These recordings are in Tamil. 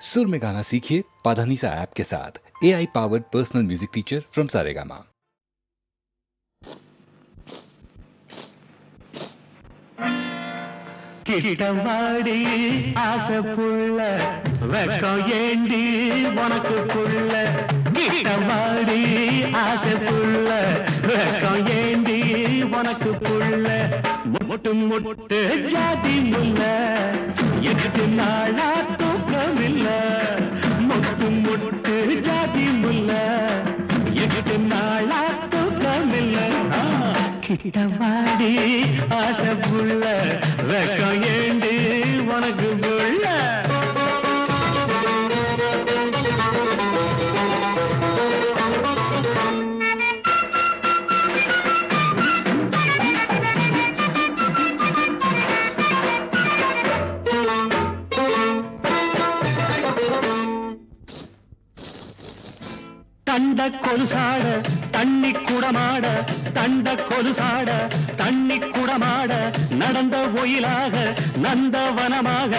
सुर में गाना सीखिए पाधानीसा ऐप के साथ A I powered personal music teacher from Saregama கிட்டவாடி ஆசை புள்ள வெக்கம் ஏண்டி உனக்கு புள்ள கிட்டவாடி ஆசை புள்ள வெக்கம் ஏண்டி உனக்கு புள்ள முட்டு முட்டு ஜாதி முல்ல எட்டு நாளா தூக்கம் மொட்டு மொட்டு ஜாதி முல்ல எட்டு நாளா தூக்கமில்ல கிட்டமாடி ஆசை புள்ள வெக்கம் ஏண்டு உனக்கு புள்ள தண்ட கொலுசாட தண்ணி குடமாட தண்ட கொலுசாட தண்ணி குடமாட நடந்த ஒயிலாக நந்தவனமாக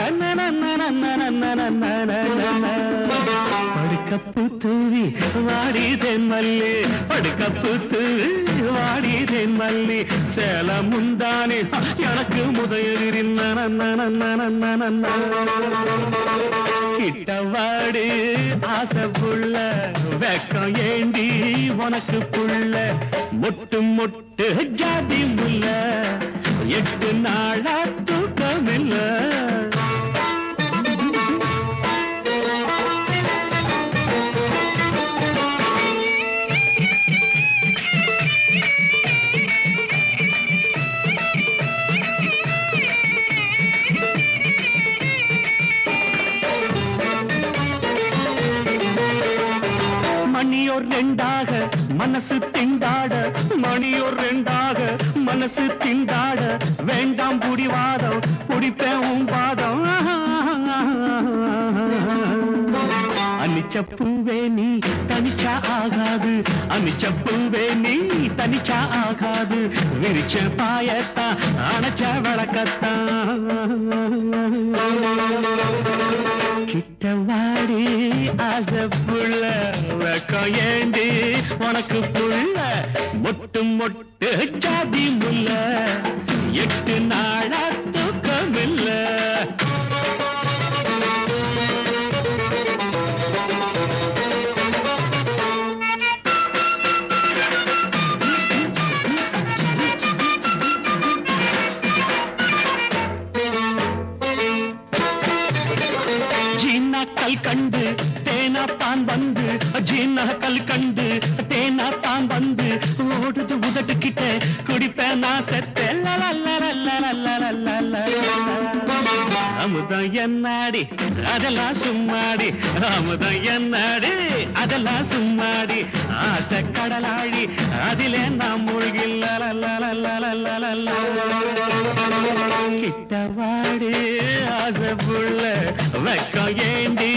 படுக்கப்பு தூவி வாடி தென்மல்லி படுக்கப்பு தூவி வாடி தென்மல்லி சேல முந்தானே எனக்கு முதலிரின் நன நன நன நன நன. கிட்டவாடு ஆசை புள்ள வெக்கம் ஏண்டி உனக்கு புள்ள. முட்டு முட்டு ஜாதி முல்ல எட்டு நாளா தூக்கமில்லை. மனசு திண்டாட மணியோர் ரெண்டாக. மனசு திண்டாட வேண்டாம் புடிவாதம் குடிப்பேன் உன் பாதம் அனிச்சப்பூவே நீ தனிச்சா ஆகாது. அனிச்சப்பூவே நீ தனிச்சா ஆகாது. விரிச்ச பாயத்தா அணைச்ச விளக்கத்தான் கிட்டவாடி அத புள்ள வெக்கம் ஏண்டி? உனக்கு புள்ள மொட்டு மொட்டு ஜாதி முல்ல. எட்டு நாளா ஓடுது உதட்டு கிட்ட குடிப்பேன் நான் செத்தேன் அமுதம் என்னாடி அதெல்லாம் சும்மாடி அமுதம் என்னாடி அதெல்லாம் சும்மாடி ஆசை கடலாடி அதிலே நாம் மூழ்கில்ல கிட்டவாடி ஆசை புள்ள வெக்கம் ஏண்டி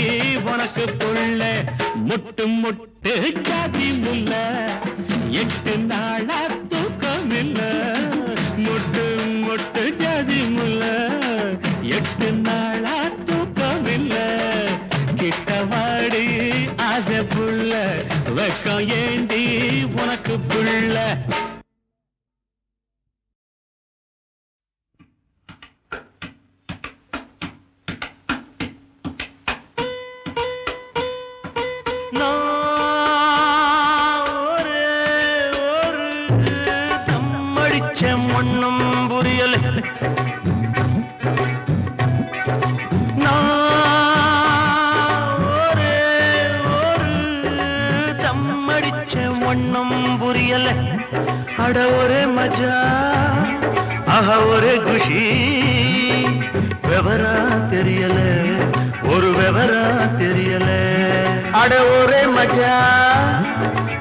உனக்கு புள்ள முட்டு முட்டு ஜாதி முல்லை எட்டு நாளா தூக்கம் இல்ல முட்டு முட்டு ஜாதி முல்ல எட்டு நாளா தூக்கம் இல்ல கிட்டவாடி ஆசை புள்ள வெக்கம் ஏந்தி உனக்கு புள்ள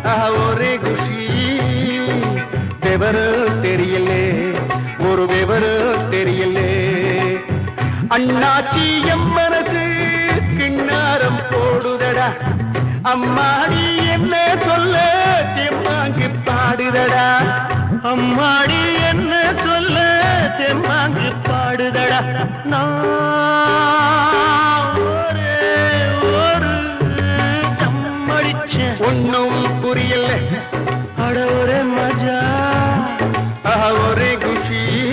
ஆஹ ஒரே குஷி. விவரம் தெரியல ஒரு விவரம் தெரியல. அண்ணாச்சி எம் மனசு கிண்ணாரம் போடுதடா. அம்மாடி என்ன சொல்ல தெம்மாங்கு பாடுதடா. அம்மாடி என்ன சொல்ல தெம்மாங்கு பாடுதடா. நான் ஒன்னும் புரியல. அட ஒரே மஜா. ஒரே குஷி.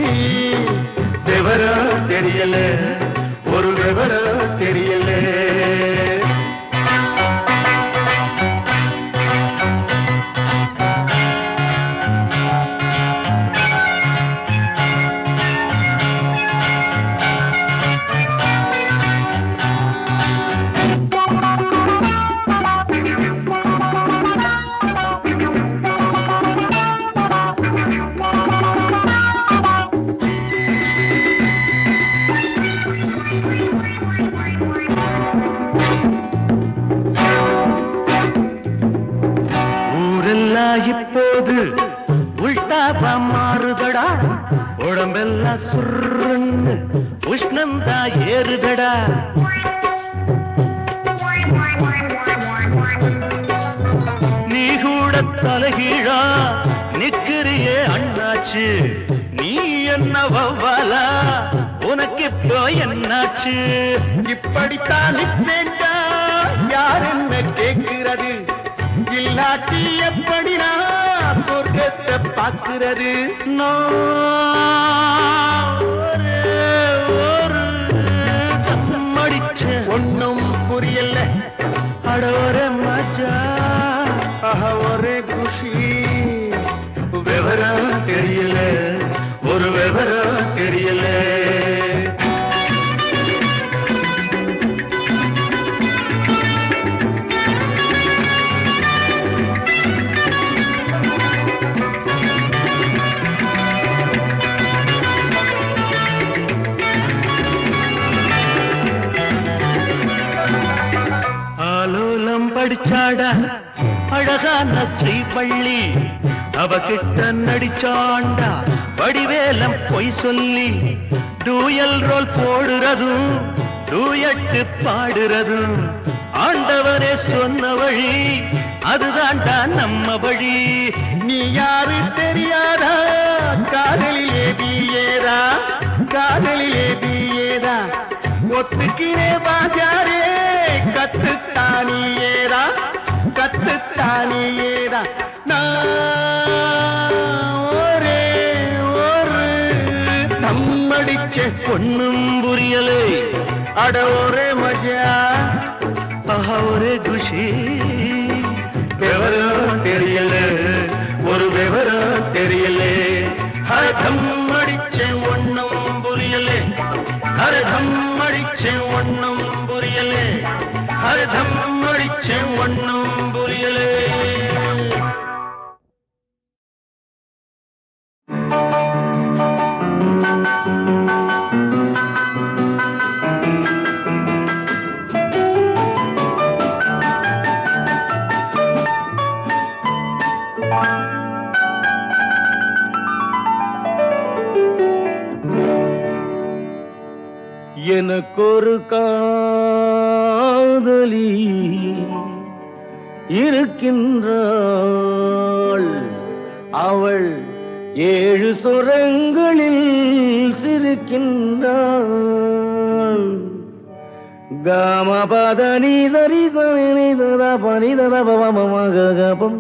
தெவரா தெரியல. ஒரு விவரம் தெரியல. ஏறுதடா. நீ கூட தலைகீழா நிக்கிறியே அண்ணாச்சு. நீ என்ன வவ்வாலா உனக்கு இப்போ என்னாச்சு? இப்படித்தான் நிப்பேண்டா யார் என்ன கேட்கிறது? இல்லாட்டி எப்படி நான் சொர்க்கத்தை பார்க்கிறது? நான் அட ஒரே அழகான ஸ்ரீபள்ளி. அவகிட்ட நடிச்சாண்டா வடிவேலம் பொய் சொல்லி. டூயல் ரோல் போடுறதும் டூயட்டு பாடுறதும் ஆண்டவரே சொன்ன வழி அதுதான்டா நம்ம வழி. நீ யாரு தெரியாதா? காதலிலே பிஏதா? காதலிலே பிஏதா? ஒத்துக்கிறே பாஜாரே கத்துத்தானியேரா தானியேதான். நான் ஒரே ஒரு நம்மடிச்ச பொண்ணும் புரியலே. அட ஒரே மஜா ஆஹா ஒரே குஷி. விவரம் தெரியல ஒரு விவரம் தெரியலே. ஹம் எனக்கொரு காதலி இருக்கின்றாள் அவள் ஏழு சுரங்களில் சிரிக்கின்றாள் காமபத நீதரி சனிதர பனிதர பவமகபம்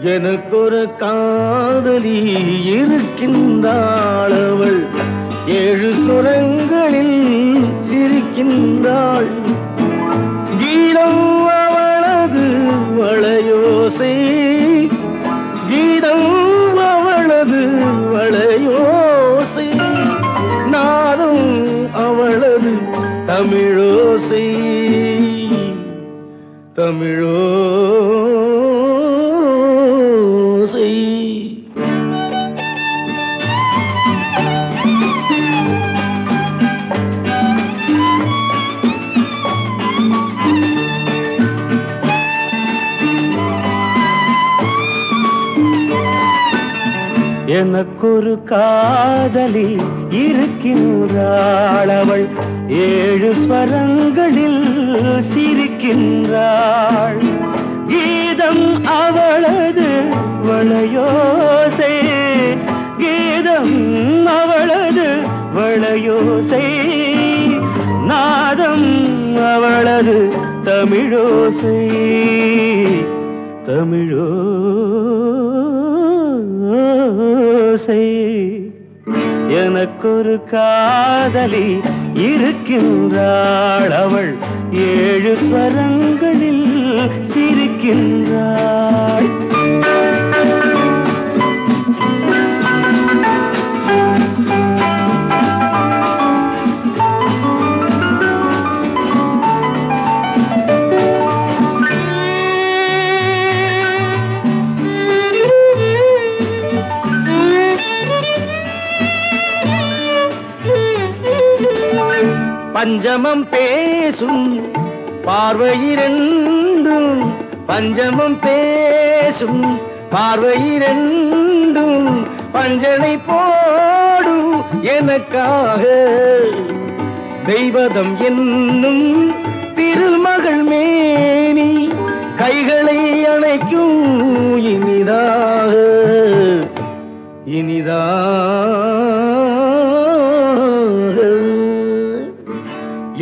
எனக்கொரு காதலி இருக்கின்றாள் அவள். ஏழு சுரங்களில் சிரிக்கின்றாள். கீதம் நாதம் அவளது தமிழோசை. தமிழோசை எனக்கொரு காதலி இருக்கின்றாள். அவள் ஏழு ஸ்வரங்களில் சிரிக்கின்ற பஞ்சமம் பேசும் பார்வையிரண்டும் பஞ்சமம் பேசும் பார்வையிரண்டும் பஞ்சனை போடும் எனக்காக. தெய்வதம் என்னும் திருமகள் மேனி கைகளை அணைக்கும் இனிதாக. இனிதாக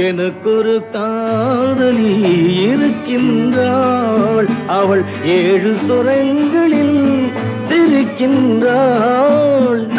எனக்கொரு காதலி இருக்கின்றாள். அவள் ஏழு சுரங்களில் சிரிக்கின்றாள்.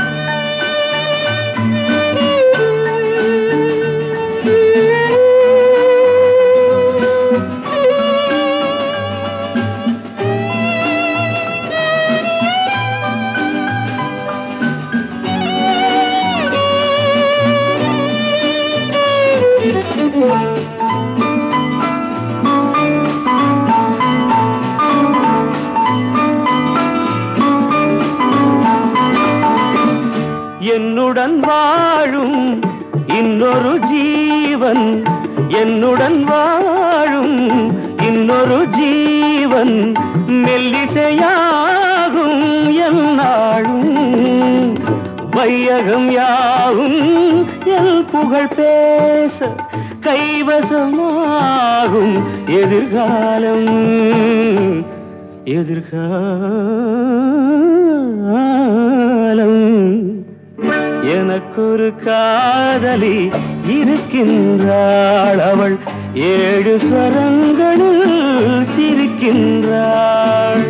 என்னுடன் வாழும் இன்னொரு ஜீவன் என்னுடன் வாழும் இன்னொரு ஜீவன் மெல்லிசையாகும் என்னாலும் வையகம் யாவும் எல் புகழ் பேச கைவசமாகும் எதிர்காலம் எதிர்காலம். எனக்கொரு காதலி இருக்கின்றாள் அவள். ஏழு ஸ்வரங்களில் சிரிக்கின்றாள்.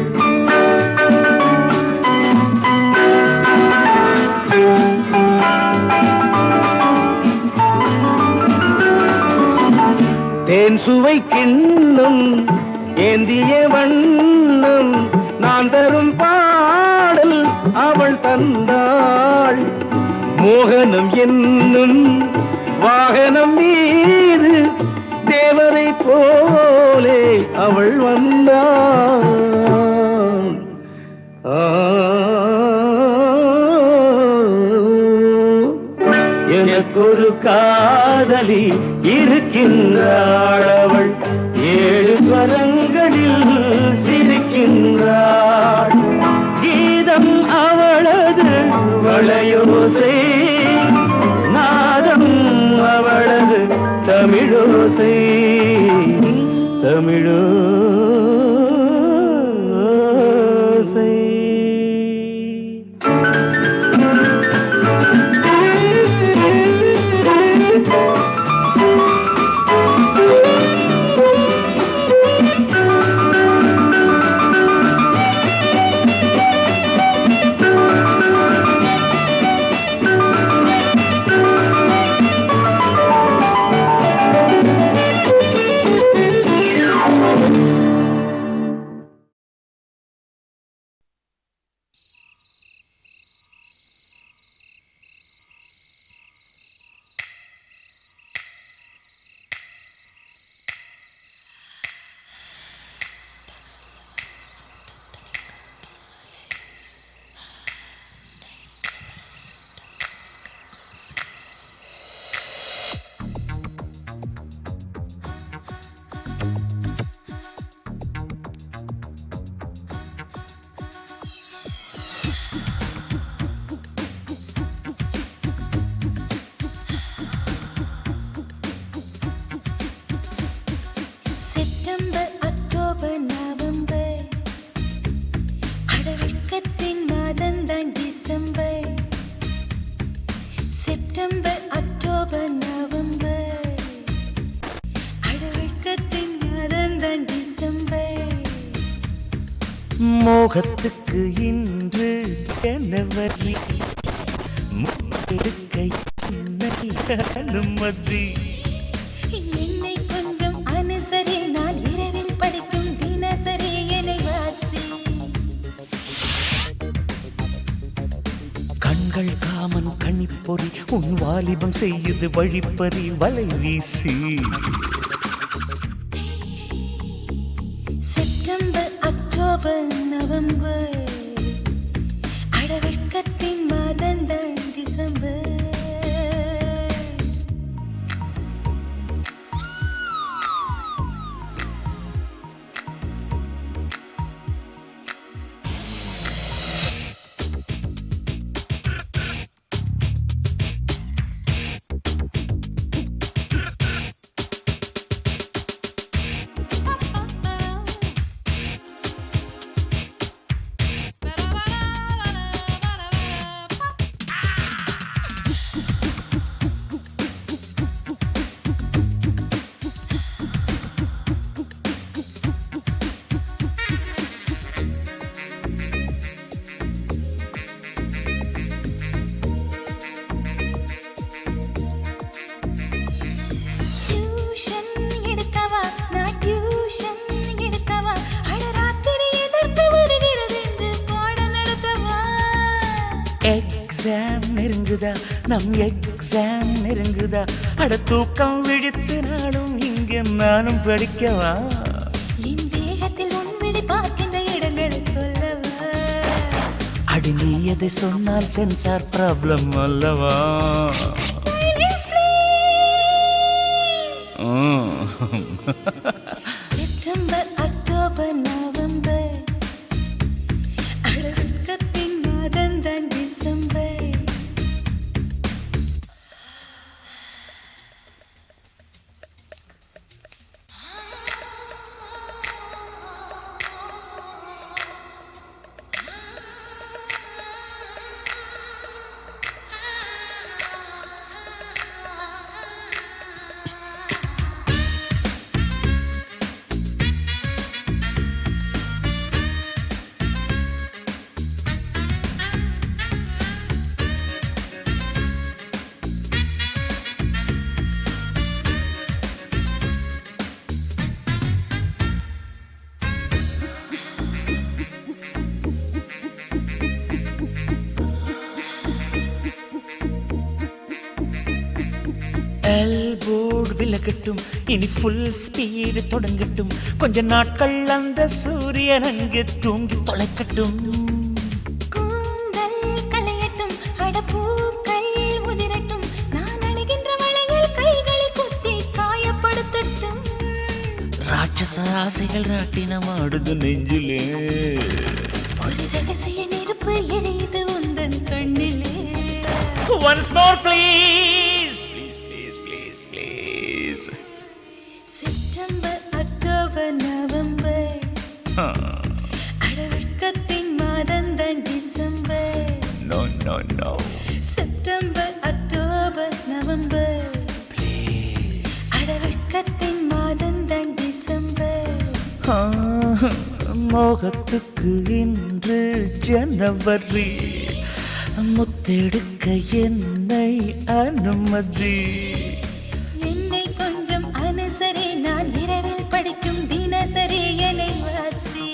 தேன் சுவை கிண்ணம் ஏந்திய வண்ணம் நான் தரும் பாடல் அவள் தந்தாள். மோகனம் என்னும் வாகனம் மீது தேவரை போலே அவள் வந்தாள் ஆ. எனக்கொரு காதலி இருக்கின்றாள். கண்கள் காமன் கணிப்பொறி உன் வாலிபம் செய்யுது வழிப்பறி வலை வீசி. நம் எக்ஸாம் நெருங்குதா? அட தூக்கம் விழித்து நானும் இங்கே நானும் படிக்கவா? என் தேகத்தில் உன்விழி பார்க்கின்ற இடங்களை சொல்லவா? அடி நீ எதை சொன்னால் சென்சார் ப்ராப்ளம் அல்லவா? இனி ஃபுல் ஸ்பீடு தொடங்கட்டும். கொஞ்ச நாட்கள் அந்த சூரியன் அங்கே தூங்கி தொலைக்கட்டும். ராட்சச ஆசைகள் ராட்டினம் ஆடுது நெஞ்சிலே. ஒரு ரகசிய நெருப்பு எரியுது உந்தன் கண்ணிலே. ஒன்ஸ் மோர் ப்ளீஸ் மோகத்துக்கு இன்று ஜனவரி. முத்தெடுக்க என்னை அனுமதி. என்னை கொஞ்சம் அனுசரி நான் இரவில் படிக்கும் தினசரி என்னை வாசி.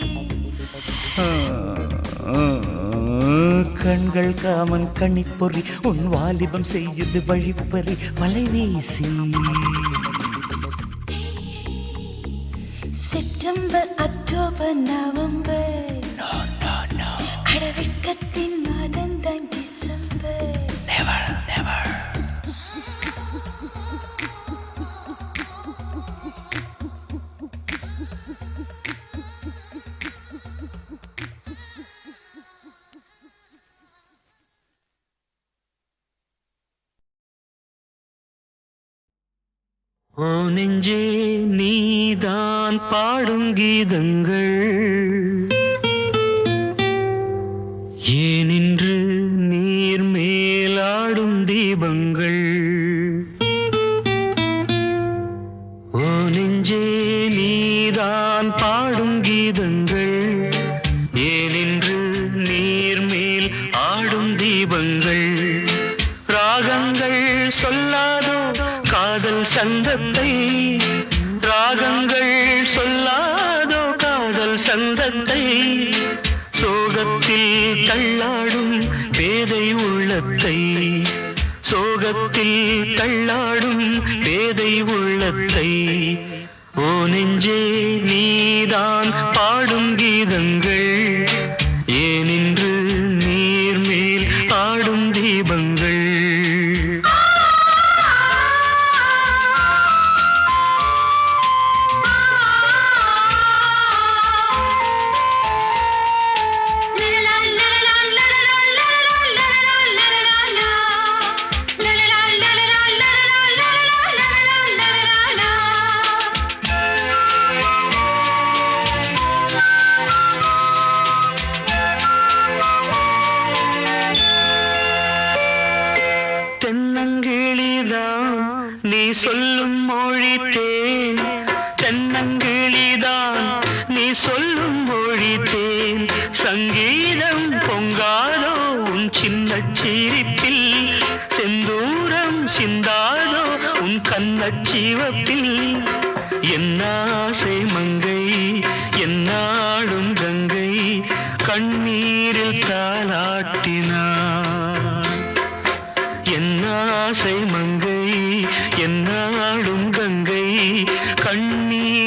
கண்கள் காமன் கணிப்பொறி உன் வாலிபம் செய்யுது வழிப்பறி வலை வீசி ஓ நீதான் பாடும் கீதங்கள். ஏனின்று நீர்மேல் ஆடும் தீபங்கள். ராகங்கள் சொல்லாதோ காதல் சங்கத்தை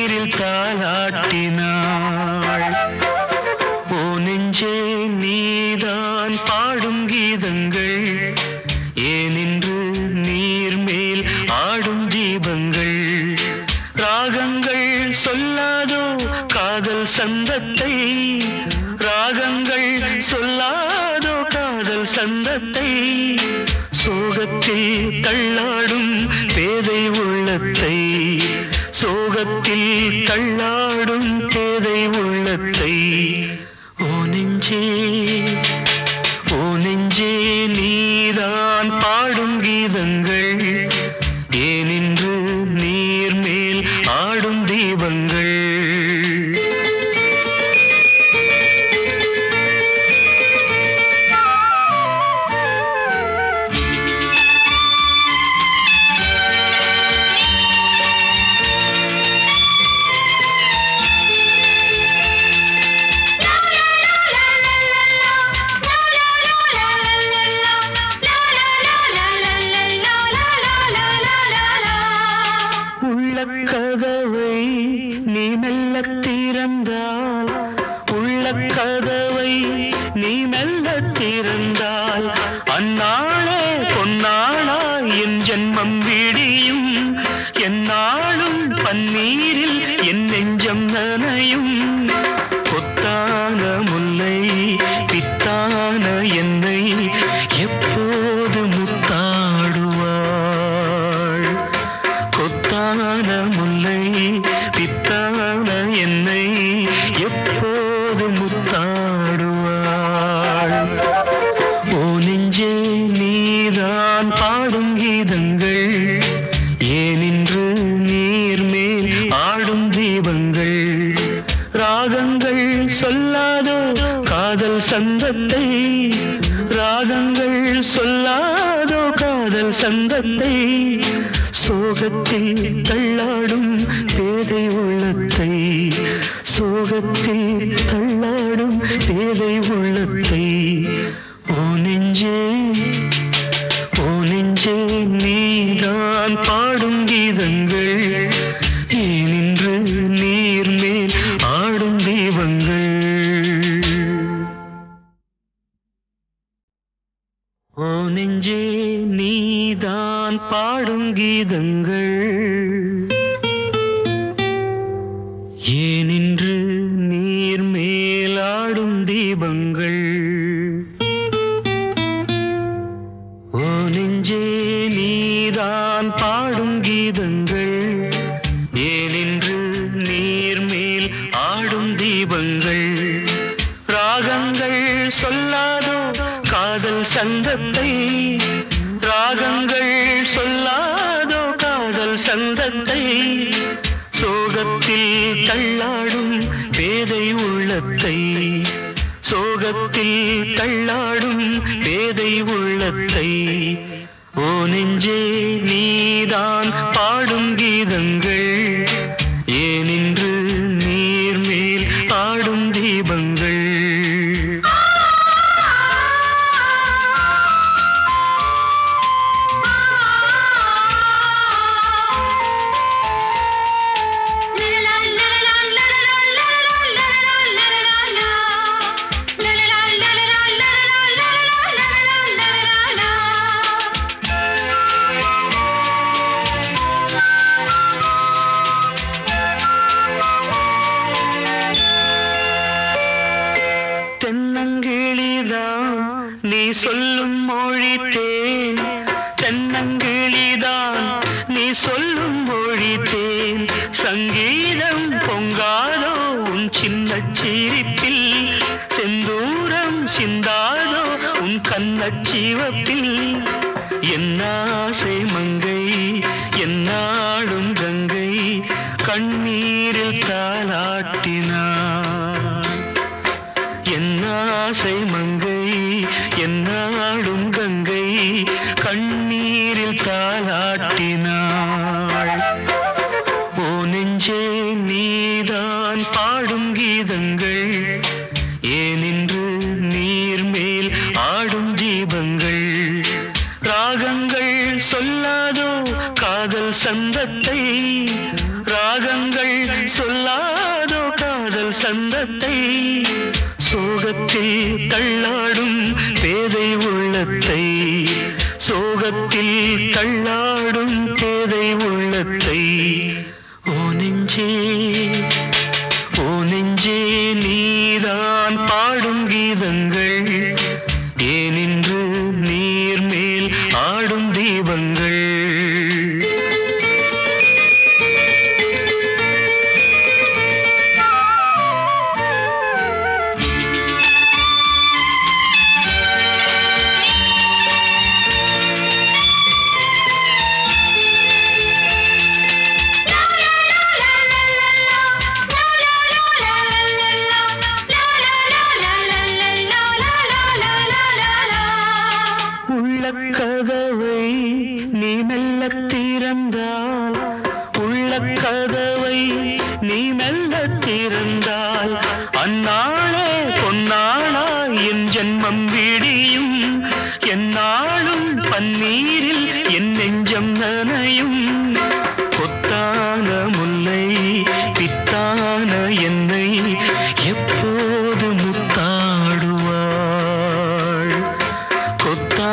நீரில் தாளாட்டினாள். ஓ நெஞ்சே நீதான் பாடும் கீதங்கள். ஏனின்று நீர் மேல் ஆடும் தீபங்கள். ராகங்கள் சொல்லாதோ காதல் சந்தத்தை. ராகங்கள் சொல்லாதோ காதல் சந்தத்தை. சோகத்தில் தள்ளாடும் பேதை உள்ளத்தை. சோகத்தில் கண்ணா பாடுவாள். ஓ நெஞ்சே நீதான் பாடும் கீதங்கள். ஏனின்று நீர்மேல் ஆடும் தீபங்கள். ராகங்கள் சொல்லாதோ காதல் சந்தத்தை. ராகங்கள் சொல்லாதோ காதல் சந்தத்தை. சோகத்தில் தள்ளாடும் பேதை உள்ளத்தை. சோகத்தில் தள்ளாடும் வேலை உள்ளத்தை ஓ நெஞ்சே ஓ நெஞ்சே நீதான் பாடும் கீதங்கள் என்ன ஆசை மங்கை என்ன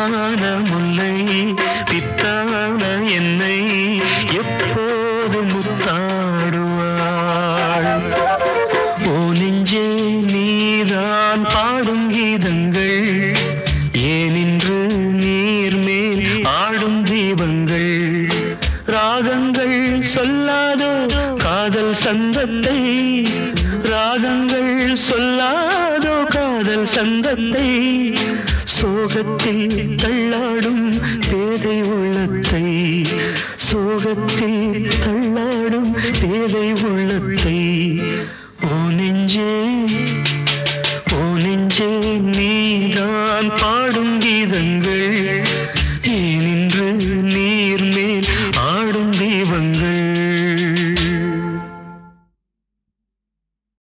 பித்தான முல்லை பித்தான என்னை எப்போது முத்தாடுவாள்? ஓ நெஞ்சே நீதான் பாடும் கீதங்கள் ஏனின்று நீர் மேல் ஆடும் தீபங்கள். ராகங்கள் சொல்லாதோ காதல் சந்தத்தை ராகங்கள் சொல்லாதோ காதல் சந்தத்தை சோகத்தில் தள்ளாடும் பேதை உள்ளத்தை சோகத்தில்